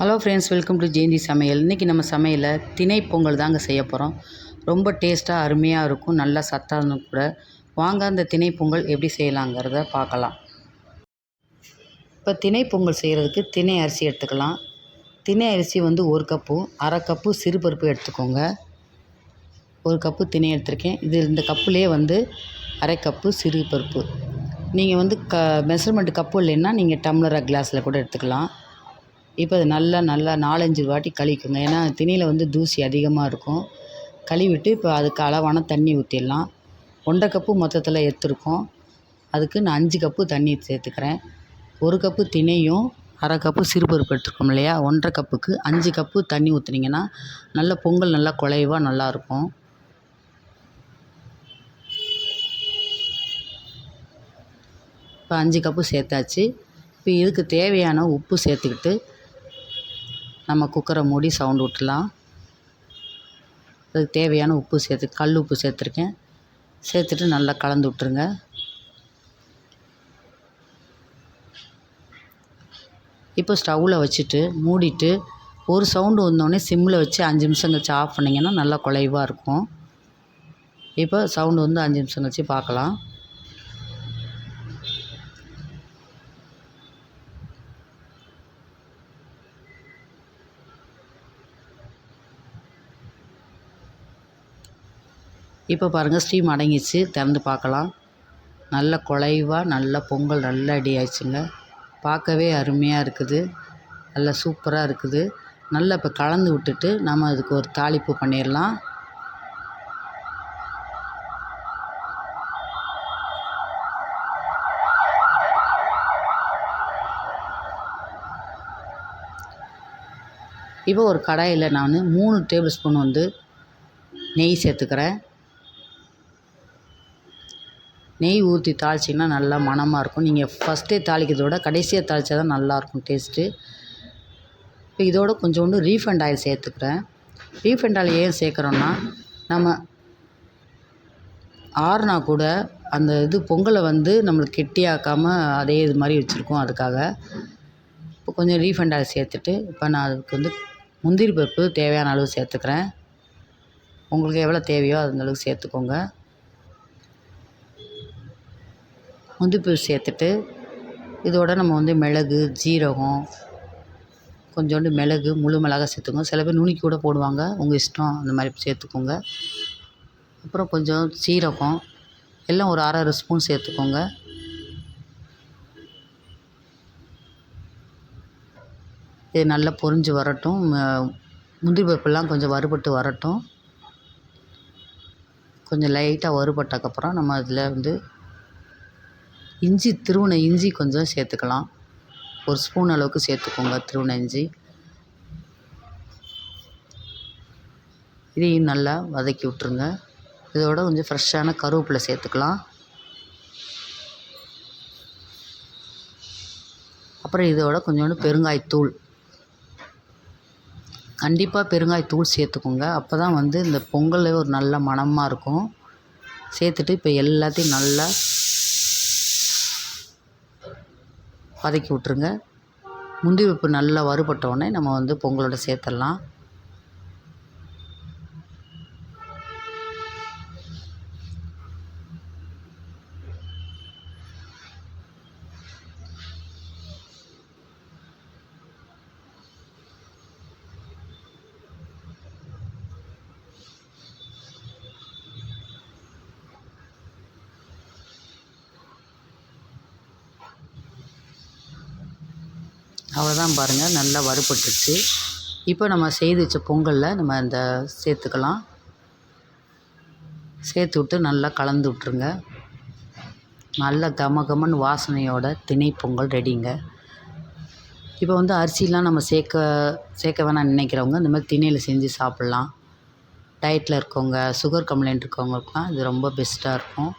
Hello friends welcome to Jayanthi சமையல். இன்றைக்கி நம்ம சமையலில் திணை பொங்கல் தாங்க செய்ய போகிறோம் ரொம்ப டேஸ்ட்டாக அருமையாக இருக்கும் நல்லா சத்தான கூட. வாங்க அந்த திணை பொங்கல் எப்படி செய்யலாங்கிறத பார்க்கலாம். இப்போ திணை பொங்கல் செய்கிறதுக்கு திணை அரிசி எடுத்துக்கலாம். திணை அரிசி வந்து ஒரு கப்பு அரை கப்பு சிறுபருப்பு எடுத்துக்கோங்க. ஒரு கப்பு திணை எடுத்திருக்கேன். இது இந்த கப்புலேயே வந்து அரை கப்பு சிறுபருப்பு. நீங்கள் வந்து க மெஷர்மெண்ட் கப்பு இல்லைன்னா நீங்கள் டம்ளராக கிளாஸில் கூட எடுத்துக்கலாம். இப்போ அது நல்லா நல்லா நாலஞ்சு வாட்டி கழுவிக்கோங்க. ஏன்னா திணையில் வந்து தூசி அதிகமாக இருக்கும். கழுவிட்டு இப்போ அதுக்கு அளவான தண்ணி ஊற்றிடலாம் ஒன்றரை கப்பு மொத்தத்தில் எடுத்துருக்கோம். அதுக்கு நான் அஞ்சு கப்பு தண்ணி சேர்த்துக்கிறேன். ஒரு கப்பு திணையும் அரை கப்பு சிறுபருப்பு எடுத்துருக்கோம் இல்லையா? ஒன்றரை கப்புக்கு அஞ்சு கப்பு தண்ணி ஊற்றுனீங்கன்னா நல்ல பொங்கல் நல்லா குழைவாக நல்லாயிருக்கும். இப்போ அஞ்சு கப்பு சேர்த்தாச்சு. இப்போ இதுக்கு தேவையான உப்பு சேர்த்துக்கிட்டு நம்ம குக்கரை மூடி சவுண்டு விட்டுலாம் அதுக்கு தேவையான உப்பு சேர்த்து கல் உப்பு சேர்த்துருக்கேன். சேர்த்துட்டு நல்லா கலந்து விட்ருங்க இப்போ ஸ்டவ்வில் வச்சுட்டு மூடிட்டு ஒரு சவுண்டு வந்தோடனே சிம்மில் வச்சு அஞ்சு நிமிஷம் கழிச்சு ஆஃப் பண்ணிங்கன்னா நல்லா குலைவாக இருக்கும். இப்போ சவுண்டு வந்து அஞ்சு நிமிஷம் கழிச்சு பார்க்கலாம். இப்போ பாருங்கள் ஸ்டீம் அடங்கிச்சு திறந்து பார்க்கலாம். நல்ல குழைவா நல்ல பொங்கல் நல்லா ரெடி ஆயிடுச்சுங்க. பார்க்கவே அருமையாக இருக்குது. நல்லா சூப்பராக இருக்குது. நல்லா இப்போ கலந்து விட்டுட்டு நம்ம அதுக்கு ஒரு தாளிப்பு பண்ணிடலாம். இப்போ ஒரு கடாயில் நான் மூணு டேபிள் ஸ்பூன் வந்து நெய் சேர்த்துக்கிறேன். நெய் ஊற்றி தாளிச்சிங்கன்னா நல்லா மணமாக இருக்கும். நீங்கள் ஃபஸ்ட்டே தாளிக்கிறத விட கடைசியாக தாளித்தா தான் நல்லாயிருக்கும் டேஸ்ட்டு இப்போ இதோட கொஞ்சோண்டு ரீஃபண்ட் ஆயில் சேர்த்துக்கிறேன். ரீஃபண்ட் ஆயில் ஏன் சேர்க்குறோன்னா நம்ம ஆறுனா கூட அந்த இது பொங்கலை வந்து நம்மளுக்கு கெட்டியாக்காமல் அதே இது மாதிரி வச்சுருக்கோம் அதுக்காக. இப்போ கொஞ்சம் ரீஃபண்ட் ஆயில் சேர்த்துட்டு இப்போ நான் அதுக்கு வந்து முந்திரி பருப்பு தேவையான அளவு சேர்த்துக்கிறேன். உங்களுக்கு எவ்வளோ தேவையோ அந்த அளவுக்கு சேர்த்துக்கோங்க. முந்திரிப்பூ சேர்த்துட்டு இதோட நம்ம வந்து மிளகு ஜீரகம் கொஞ்சோண்டு மிளகு முழு மிளகா சேர்த்துக்கோங்க. சில பேர் நுணுக்கி கூட போடுவாங்க. உங்கள் இஷ்டம் அந்த மாதிரி சேர்த்துக்கோங்க. அப்புறம் கொஞ்சம் சீரகம் எல்லாம் ஒரு அரை அரை ஸ்பூன் சேர்த்துக்கோங்க. இது நல்லா பொரிஞ்சு வரட்டும். முந்திரி பருப்புலாம் கொஞ்சம் வறுபட்டு வரட்டும். கொஞ்சம் லைட்டாக வறுபட்டக்கப்புறம் நம்ம அதில் வந்து இஞ்சி திருவின இஞ்சி கொஞ்சம் சேர்த்துக்கலாம். ஒரு ஸ்பூன் அளவுக்கு சேர்த்துக்கோங்க திருவுன இஞ்சி. இதையும் நல்லா வதக்கி விட்ருங்க இதோட கொஞ்சம் ஃப்ரெஷ்ஷான கருவேப்பிலை சேர்த்துக்கலாம். அப்புறம் இதோட கொஞ்சோண்டு பெருங்காயத்தூள். கண்டிப்பாக பெருங்காயத்தூள் சேர்த்துக்கோங்க. அப்போ தான் வந்து இந்த பொங்கலே ஒரு நல்ல மணமாக இருக்கும். சேர்த்துட்டு இப்போ எல்லாத்தையும் நல்லா வதக்கி விட்ருங்க முந்திரி பருப்பு நல்லா வறுபட்டோடனே நம்ம வந்து பொங்கலோடு சேர்த்துடலாம். அவ்வளோதான் பாருங்கள் நல்லா வறுபட்டுருச்சு. இப்போ நம்ம செய்து வச்ச பொங்கலில் நம்ம இந்த சேர்த்துக்கலாம். சேர்த்து விட்டு நல்லா கலந்து விட்ருங்க நல்ல கம கமன்னு வாசனையோட திணை பொங்கல் ரெடிங்க. இப்போ வந்து அரிசிலாம் நம்ம சேர்க்க சேர்க்க வேணாம் நினைக்கிறவங்க இந்த மாதிரி திணையில் செஞ்சு சாப்பிட்லாம். டயட்டில் இருக்கவங்க சுகர் கம்ப்ளைண்ட் இருக்கவங்களுக்குலாம் இது ரொம்ப பெஸ்ட்டாக இருக்கும்.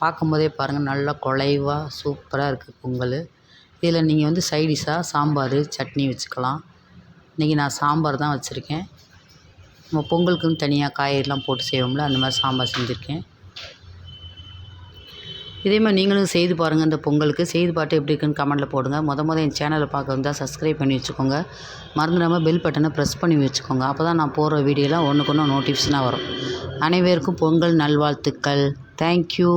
பார்க்கும்போதே பாருங்கள் நல்லா குலைவாக சூப்பராக இருக்குது பொங்கல். இதில் நீங்கள் வந்து சைடிஷாக சாம்பார் சட்னி வச்சுக்கலாம். இன்றைக்கி நான் சாம்பார் தான் வச்சுருக்கேன். நம்ம பொங்கலுக்குன்னு தனியாக காய்கறிலாம் போட்டு செய்வோம்ல அந்த மாதிரி சாம்பார் செஞ்சுருக்கேன். இதே மாதிரி நீங்களும் செய்து பாருங்கள் இந்த பொங்கலுக்கு. செய்து பாட்டு எப்படி இருக்குன்னு கமெண்ட்டில் போடுங்க. முத முத என் சேனலை பார்க்க வந்தால் சப்ஸ்கிரைப் பண்ணி வச்சுக்கோங்க. மறந்துடாமல் பெல் பட்டனை ப்ரெஸ் பண்ணி வச்சுக்கோங்க. அப்போ தான் நான் போடுற வீடியோலாம் ஒன்றுக்கு ஒன்று நோட்டிஃபிகேஷனாக வரும். அனைவருக்கும் பொங்கல் நல்வாழ்த்துக்கள். தேங்க்யூ